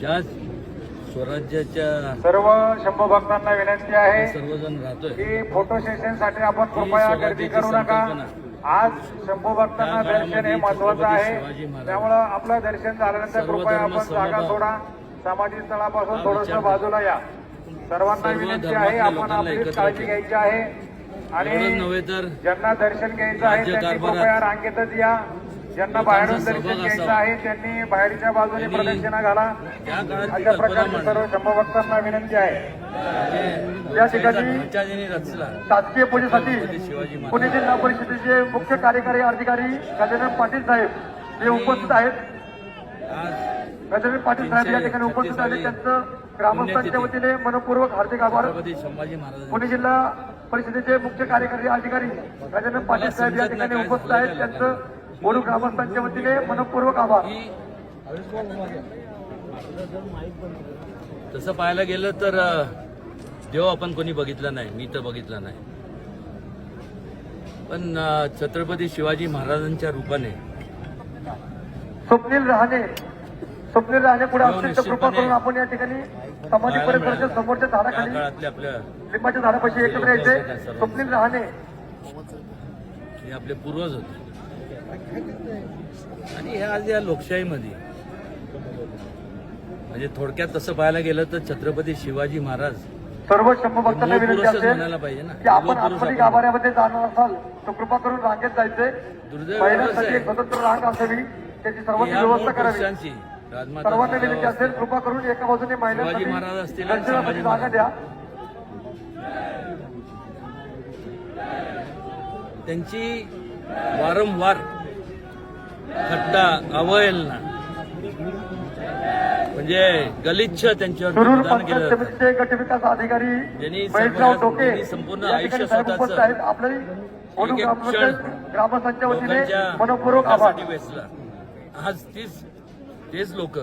ज्या स्वराज्याच्या सर्व शंभू भक्तांना विनंती आहे सर्वजण राहतोय. की फोटो सेशनसाठी आपण कृपया गर्दी करू नका. आज शंभू भक्तांना दर्शन हे महत्वाचं आहे. त्यामुळं आपलं दर्शन झाल्यानंतर कृपया आपण जागा सोडा. समाधी स्थळापासून थोडस बाजूला या. सर्वांना विनंती आहे आपण आपली काळजी घ्यायची आहे. आणि ज्यांना दर्शन घ्यायचं आहे त्यांनी कृपया रांगेतच या. ज्यांना बाहेरून दर्शन घ्यायचं. आहे त्यांनी बाहेरच्या बाजूने प्रदक्षिणा घाला. अशा प्रकारचे सर्व मांडली शंभू भक्तांना विनंती आहे. म्हणजे या ठिकाणी शासकीय पूजेसाठी. पुणे जिल्हा परिषदेचे मुख्य कार्यकारी अधिकारी गजानन पाटील साहेब हे उपस्थित आहेत. गजानन पाटील साहेब या ठिकाणी उपस्थित आहेत. त्यांचं ग्रामस्थांच्या वतीने मनपूर्वक हार्दिक आभार. पुणे जिल्हा परिषदेचे मुख्य कार्यकारी अधिकारी गजानन पाटील साहेब या ठिकाणी उपस्थित आहेत. त्यांचं बोलू ग्रामस्थांच्या वतीने मनपूर्वक आभार तसं पाहायला गेलं तर देव आपण कोणी बघितला नाही मी तर बघितला नाही पण छत्रपती शिवाजी महाराजांच्या रूपाने स्वप्नील रहाणे स्वप्नील रहाणे पुढे कृपा. करून आपण या ठिकाणी समाधी परिसराच्या. समोरच्या झाडाखाली लिंबाच्या झाडापाशी एकत्र यायचे स्वप्नील रहाणे हे आपले पूर्वज होते आणि हे आज या लोकशाहीमध्ये म्हणजे थोडक्यात तसं पाहायला गेलं तर छत्रपती शिवाजी महाराज सर्व शंभू भक्तांना मूळ विनंती असेल की आपण आतमध्ये. गाभाऱ्यामध्ये जाणार असाल तर कृपा करून रांगेत जायचे. दुर्दैव महिलांसाठी एवढंच एक आहे. स्वतंत्र रांग असावी त्याची मूळ व्यवस्था करावी. सर्वांना विनंती असेल कृपा करून एका बाजूने महिलांसाठी जागा द्या. त्यांची वारंवार थट्टा अवहेलना म्हणजे गलिच्छ त्यांच्यावर विधान केलं अधिकारी डोके ज्यांनी संपूर्ण आयुष्य स्वतःचं क्षण लोकांच्या वेचला. आज तीच तेच लोक.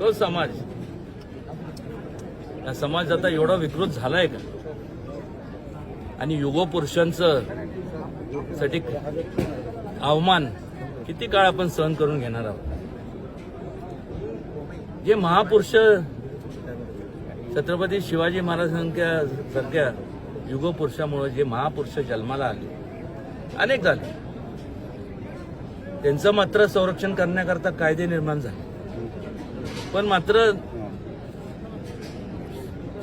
तो समाज. या समाज आता एवढा विकृत झालाय का? आणि युगपुरुषांचं साठी अवमान किती काळ आपण सहन करून घेणार आहोत? जे महापुरुष छत्रपती शिवाजी महाराजांच्या सारख्या युगपुरुषामुळे जे महापुरुष जन्माला आले अनेक झाले. त्यांचं मात्र संरक्षण करण्याकरता कायदे निर्माण झाले. पण मात्र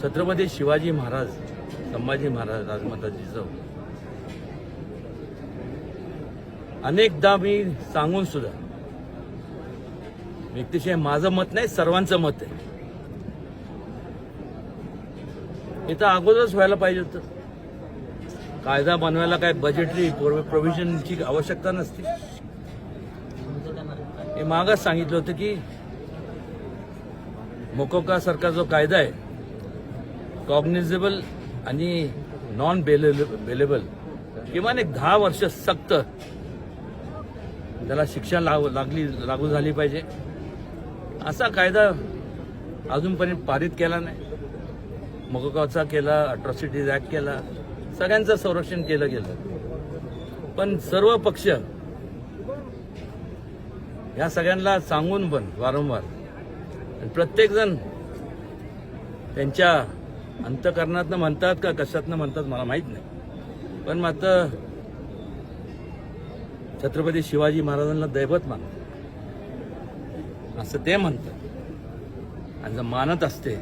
छत्रपती शिवाजी महाराज संभाजी महाराज राजमाता जिजाऊ अनेकदा मी सांगून सुद्धा व्यक्तिशय माझं मत नाही सर्वांचं मत आहे. हे तर अगोदरच व्हायला पाहिजे होतं. कायदा बनवायला काय बजेटरी प्रोव्हिजनची आवश्यकता नसते. हे मागच सांगितलं होतं की मोकोका सरकार जो कायदा आहे कॉग्निझेबल आणि नॉन बेलेबल किमान एक दहा वर्ष सक्त त्याला शिक्षा लाव लागली लागू झाली पाहिजे. असा कायदा अजूनपर्यंत पारित केला नाही. मोकोकाचा केला अट्रॉसिटीज ॲक्ट केला सगळ्यांचं संरक्षण केलं गेलं. पण सर्व पक्ष या सगळ्यांना सांगून पण वारंवार. आणि प्रत्येकजण त्यांच्या अंतकरणातनं म्हणतात का कशातनं म्हणतात मला माहीत नाही. पण मात्र छत्रपती शिवाजी महाराजांना दैवत मानतात असं ते म्हणतात. आणि जर मानत असते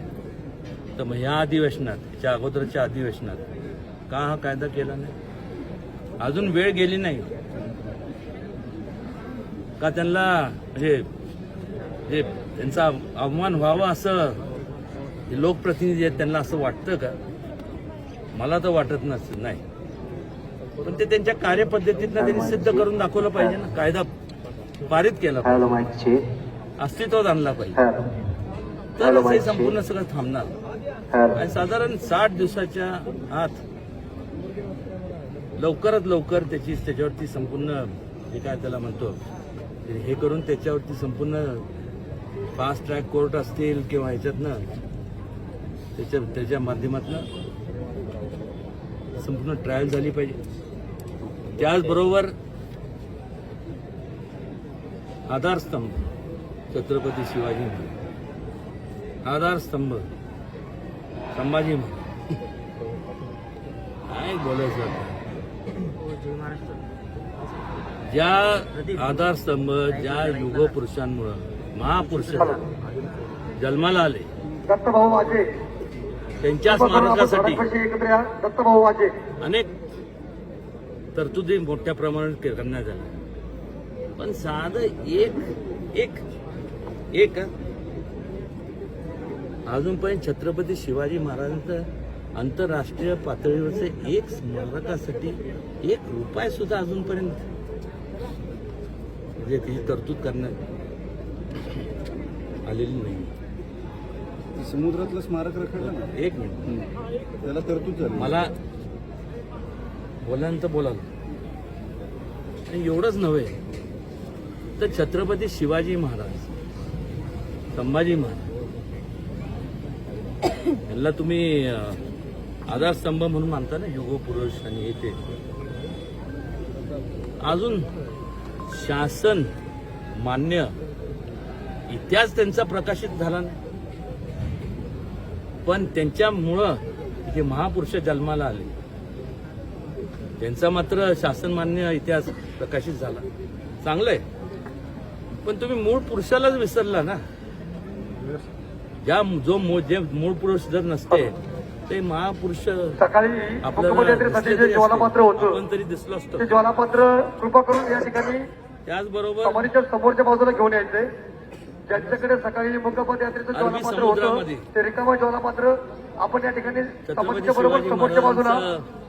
तर मग ह्या अधिवेशनात याच्या अगोदरच्या अधिवेशनात का हा कायदा केला नाही? अजून वेळ गेली नाही. का त्यांना म्हणजे जे त्यांचा अवमान व्हावा असं जे लोकप्रतिनिधी आहेत त्यांना असं वाटतं का? मला तर वाटत नस नाही. पण ते त्यांच्या कार्यपद्धतीतनं त्यांनी सिद्ध करून दाखवलं पाहिजे ना. कायदा पारित केला पाहिजे. अस्तित्वात आणला पाहिजे. तरच हे संपूर्ण सगळं थांबणार. आणि साधारण साठ दिवसाच्या आत लवकरात लवकर त्याची त्याच्यावरती संपूर्ण जे काय त्याला म्हणतो हे करून त्याच्यावरती संपूर्ण फास्ट ट्रॅक कोर्ट असतील किंवा ह्याच्यातनं त्याच्या त्याच्या माध्यमातनं संपूर्ण ट्रायल झाली पाहिजे. त्याचबरोबर आधारस्तंभ छत्रपती शिवाजी महाराज आधारस्तंभ संभाजी महाराज. काय बोलायचं? ज्या आधारस्तंभ ज्या युगपुरुषांमुळं महापुरुष जन्माला आले दत्तभाऊ वाजे त्यांच्या स्मारकासाठी अनेक तरतुदी मोठ्या प्रमाणात करण्यात आल्या. पण साधं एक एक एक हं. अजूनपर्यंत छत्रपती शिवाजी महाराजांचं आंतरराष्ट्रीय पातळीवरचे एक स्मारकासाठी एक रुपये सुद्धा अजूनपर्यंत म्हणजे ती तरतूद करण्यात आलेली नाही. समुद्रातलं स्मारक रखडलं ना? एक मिनिट. त्याला तरतूद मला बोलायला बोलाल. आणि एवढंच नव्हे तर छत्रपती शिवाजी महाराज संभाजी महाराज यांना तुम्ही आधारस्तंभ म्हणून मानता ना युग पुरुष आणि हे ते. अजून शासन मान्य इतिहास त्यांचा प्रकाशित झाला नाही पण त्यांच्यामुळं हे महापुरुष जन्माला आले. त्यांचा मात्र शासनमान्य इतिहास प्रकाशित झाला. चांगलं आहे पण तुम्ही मूळ पुरुषालाच विसरला ना. ज्या जो मूळ- जे मूळ पुरुष जर नसते ते महापुरुष सकाळी आपल्याला तरी ज्वालापत्र असते. होतं. आपण तरी दिसलो असतो. ज्वालापत्र कृपा करून या ठिकाणी त्याचबरोबर समोरच्या बाजूला घेऊन यायचंय ज्यांच्याकडे सकाळी मुकपद यात्रेचं ज्वालापत्र होतं. ते रिकामं ज्वालापत्र आपण या ठिकाणी समाधीच्या बरोबर समोरच्या बाजूला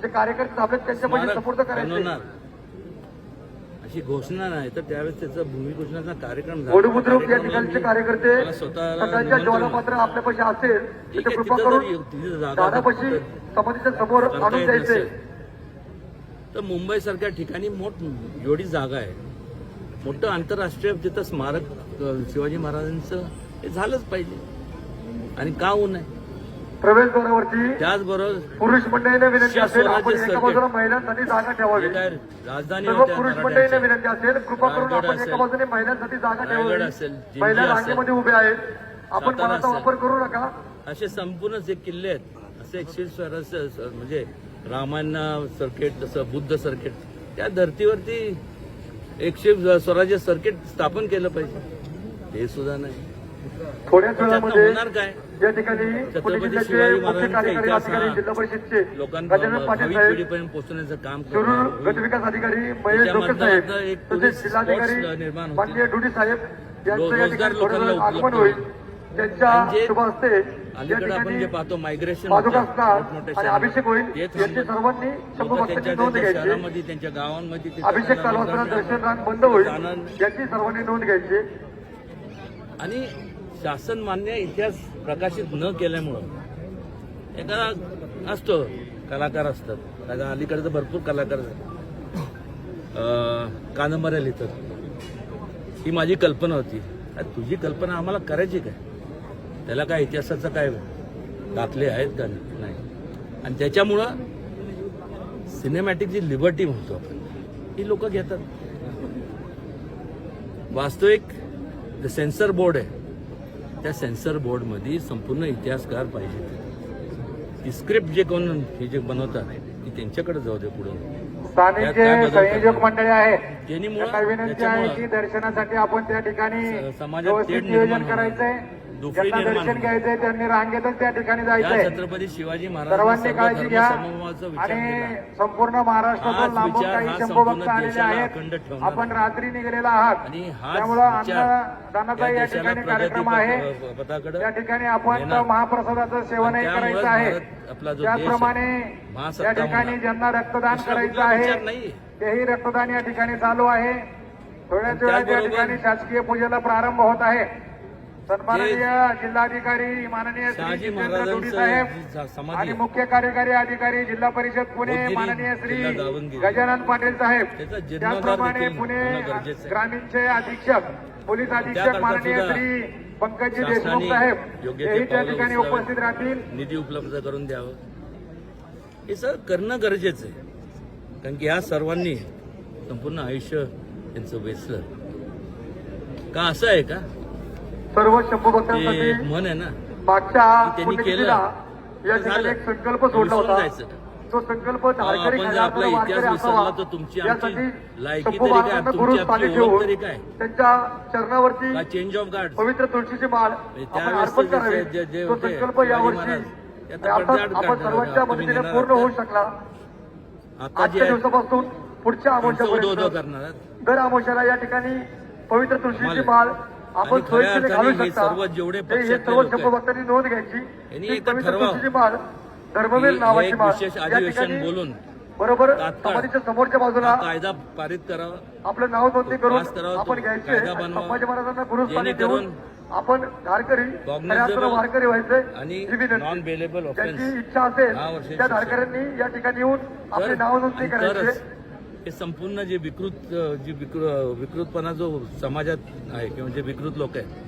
जे कार्यकर्ते थांबलेत त्यांच्या पाठी स्मारक सपोर्ट करायचे अशी घोषणा नाही तर त्यावेळेस त्याचा भूमिपूजनाचा कार्यक्रम झाला. बुद्रुक या ठिकाणचे कार्यकर्ते सकाळच्या ज्वालापत्र आपल्यापाशी असेल तर ठीक ते आहे, कृपा तिथं करून तिथं दादापाशी समाधीच्या समोर आणून द्यायचे. तर मुंबई सारख्या ठिकाणी मोठ एवढी जागा आहे. मोठं आंतरराष्ट्रीय तिथं स्मारक शिवाजी महाराजांचं हे झालंच पाहिजे. आणि का होऊ नये? प्रवेशद्वारावरती त्याचबरोबर पुरुष मंडळीने विनंती असेल आपण स्वराज्य एका सर्किट. बाजूला महिलांसाठी जागा ठेवावी. काय राजधानी सर्व होत्या पुरुष मंडळीने विनंती असेल कृपा करून रायगड आपण एका असेल, बाजूने महिलांसाठी जागा रायगड ठेवावी. असेल, जिंजी महिला असेल, रांगेमध्ये उभे आहेत. आपण सातारा मनाचा असेल. वापर करू नका. असे संपूर्ण जे किल्ले आहेत असे एकशे स्वरास म्हणजे रामायण सर्किट जसं बुद्ध सर्किट त्या धर्तीवरती एकशे स्वराज्य सर्किट स्थापन केलं पाहिजे. ते सुद्धा नाही. थोड्याच वेळामध्ये होणार काय? या ठिकाणी छत्रपती शिवाजी काम. गटविकास अधिकारी निर्माण रोजगार लोकांना उपलब्ध होईल. त्यांच्या अलीकडे आपण जे पाहतो मायग्रेशन आणि अभिषेक होईल ते. सर्वांनी त्यांच्या शहरामध्ये त्यांच्या गावांमध्ये अभिषेक दर्शन रांग बंद होईल याची सर्वांनी नोंद घ्यायची. आणि शासन मान्य इतिहास प्रकाशित न केल्यामुळं एखादा असतो कलाकार असतात. आता अलीकडे तर भरपूर कलाकार कादंबऱ्या लिहितात. ही माझी कल्पना होती. तुझी कल्पना आम्हाला करायची काय? त्याला काय इतिहासाचं काय दाखले आहेत का नाही? आणि त्याच्यामुळं सिनेमॅटिक जी लिबर्टी म्हणतो आपण ही लोक घेतात. वास्तविक जे सेन्सर बोर्ड आहे. त्या सेन्सर बोर्डमध्ये संपूर्ण इतिहासकार पाहिजे. ती स्क्रिप्ट जे कोण हे जे बनवतात ती त्यांच्याकडे जाऊ दे पुढे. संयोजक? मंडळी आहेत त्यांनी विनंती आहे की दर्शनासाठी आपण त्या ठिकाणी समाजात नियोजन. करायचंय. ज्यांना दर्शन. घ्यायचंय त्यांनी रांगेतच त्या ठिकाणी जायचंय छत्रपती शिवाजी सर्वांनी काळजी घ्या आणि संपूर्ण महाराष्ट्रातून लांबून काही शंभू भक्त आलेले आहेत आपण. रात्री निघालेला आहात त्यामुळं अन्नदानाचा या ठिकाणी कार्यक्रम आहे त्या ठिकाणी आपण. महाप्रसादाचं सेवनही करायचं आहे त्याचप्रमाणे या ठिकाणी. ज्यांना रक्तदान करायचं आहे. तेही रक्तदान या ठिकाणी चालू आहे थोड्याच वेळात या ठिकाणी शासकीय पूजेला प्रारंभ होत आहे सन्माननीय जिल्हाधिकारी माननीय श्री जितेंद्र जी साहेब आणि. मुख्य कार्यकारी अधिकारी जिल्हा परिषद पुणे माननीय श्री. गजानन पाटील साहेब त्याचप्रमाणे पुणे. ग्रामीणचे अधीक्षक पोलीस अधीक्षक माननीय श्री पंकजी देशमुख साहेब हेही त्या ठिकाणी. उपस्थित राहतील निधी उपलब्ध करून द्यावं हे सगळं करणं गरजेचं आहे कारण की ह्या सर्वांनी संपूर्ण आयुष्य त्यांचं वेचलं का असं आहे का सर्व शंभू ते भक्तांसाठी म्हण आहे ना मागच्या त्यांनी पुण्यतिथीला केलं. या ठिकाणी झालं. एक संकल्प सोडला विसरून होता. तो संकल्प धारकरी? त्यांच्या चरणावरती चेंज ऑफ गार्ड पवित्र तुळशीची माळ त्यावेळेस अर्पण करावी तो संकल्प यावर्षी आपण सर्वांच्या मदतीने पूर्ण. होऊ शकला आजच्या दिवसापासून पुढच्या आमोशापर्यंत. दर आमोशाला या ठिकाणी पवित्र तुळशीची. माळ आपण सोयीस्कर घालू शकता. जेवढे सर्व लोक आहेत, शंभू भक्तांनी नोंद घ्यायची. तुळशीची माळ धर्मवीर नावाची माळ या ठिकाणी बोलून बरोबर समाधीच्या समोरच्या बाजूला कायदा पारित करावा. आपलं नाव नोंदणी करून आपण घ्यायचे. संभाजी महाराजांना गुरुस्थानी देऊन आपण धारकरी वारकरी व्हायचे. आणि ज्यांची इच्छा असेल त्या. धारकऱ्यांनी या ठिकाणी येऊन आपले नाव नोंदणी करायचे. हे संपूर्ण जे विकृत जी विकृ- विकृतपणा जो समाजात आहे किंवा जे विकृत लोक आहेत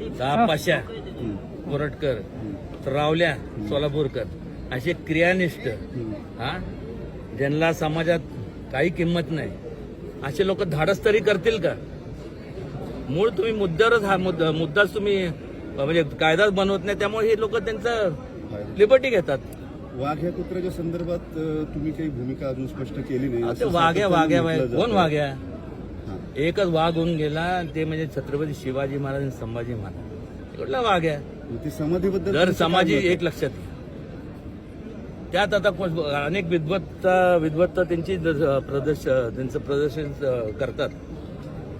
तर हा. पाशा कोरटकर रावल्या सोलापूरकर असे क्रियानिष्ठ. हं. ज्यांना समाजात काही किंमत नाही. असे लोक धाडस तरी करतील का? मूळ तुम्ही मुद्द्यावरच हा मुद्दा मुद्दाच तुम्ही म्हणजे कायदाच बनवत नाही त्यामुळे हे लोक त्यांचं लिबर्टी घेतात. वाघ या कुत्र्याच्या संदर्भात तुम्ही काही भूमिका अजून स्पष्ट केली नाही. वाघ्या वाघ्या. कोण वाघ्या. एकच वाघ होऊन गेला ते म्हणजे छत्रपती शिवाजी महाराज आणि संभाजी महाराज. कुठला वाघ आहे? समाधीबद्दल दर समाजी? एक लक्षात घ्या. त्यात आता अनेक विद्वत्ता विद्वत्ता त्यांची प्रदर्श त्यांचं प्रदर्शन करतात.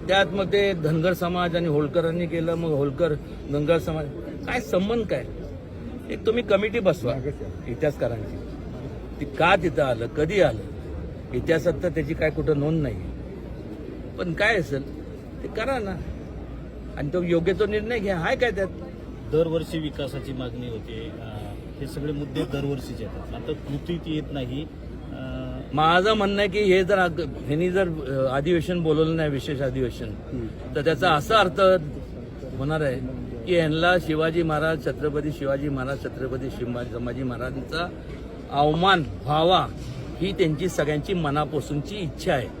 त्यात मग ते धनगर समाज आणि होळकरांनी केलं मग होळकर धनगर समाज. काय संबंध काय? एक तुम्ही कमिटी बसवा. इतिहासकारांची. ती का तिथं आलं कधी आलं? इतिहासात तर त्याची काय कुठं नोंद नाही पण काय असेल ते करा ना. आणि तो योग्य तो निर्णय घ्या. हाय काय त्यात? दरवर्षी विकासाची मागणी होते. अं, हे सगळे मुद्दे दरवर्षीचे येतात. आता कृतीत येत नाही. अं, माझं म्हणणं आहे की हे जर अग- ह्यांनी जर अ, अधिवेशन बोलवलं नाही विशेष अधिवेशन तर त्याचा असा अर्थ होणार आहे की यांना शिवाजी महाराज छत्रपती शिवाजी महाराज छत्रपती शिवाजी संभाजी महाराजांचा अवमान व्हावा ही त्यांची सगळ्यांची मनापासूनची इच्छा आहे.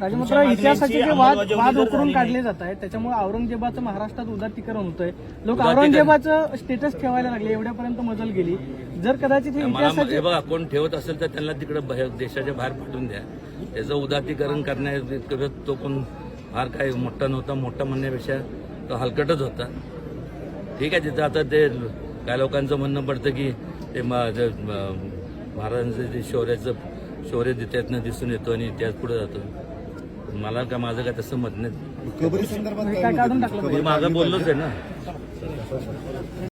राजमात्र इतिहासाचे जे वाद वाद उकरून काढले जात आहेत त्याच्यामुळे औरंगजेबाचं महाराष्ट्रात उदात्तीकरण होतंय. लोक औरंगजेबाचं स्टेटस ठेवायला लागले एवढ्यापर्यंत मजल गेली. जर कदाचित हे इतिहासाचे बघा कोण ठेवत असेल तर त्यांना तिकडे देशाच्या बाहेर पाठवून द्या. त्याचं उदातीकरण करण्या तो कोण फार काय मोठा नव्हता मोठा म्हणण्यापेक्षा तो हलकटच होता. ठीक आहे तिथं आता ते काय लोकांचं म्हणणं पडतं की ते महाराजांचं जे शौर्याचं शौर्य त्यातनं दिसून येतो आणि इतिहास पुढे जातो. मला काय माझं काय तसं मत नाही. मी मागं बोललोच. आहे ना.